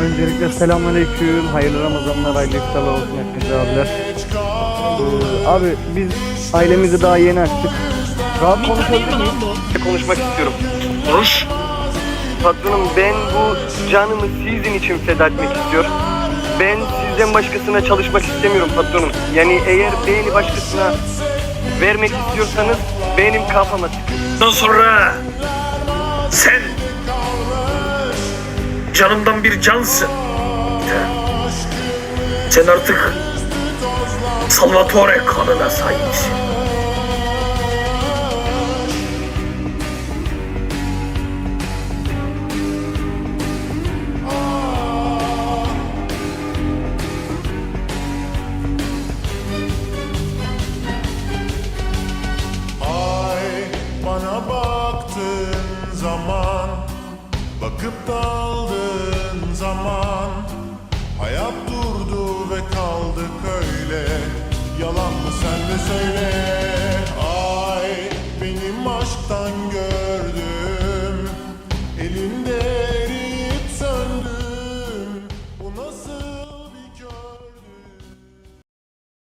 Öncelikle selamünaleyküm. Hayırlı Ramazanlar, hayırlı iftarlar olsun hepinize abiler. Ee, abi biz ailemizi daha yeni açtık. Rahat konuşabilir miyim? Konuşmak istiyorum. Konuş. Patronum ben bu canımı sizin için feda etmek istiyorum. Ben sizden başkasına çalışmak istemiyorum patronum. Yani eğer beni başkasına vermek istiyorsanız benim kafama. Bundan sonra sen canımdan bir cansın. Sen artık Salvatore kanına sahipsin. Ay bana baktığın zaman Akıp daldığın zaman Hayat durdu ve kaldık öyle. Yalan mı sen de söyle? Ay benim aşktan gör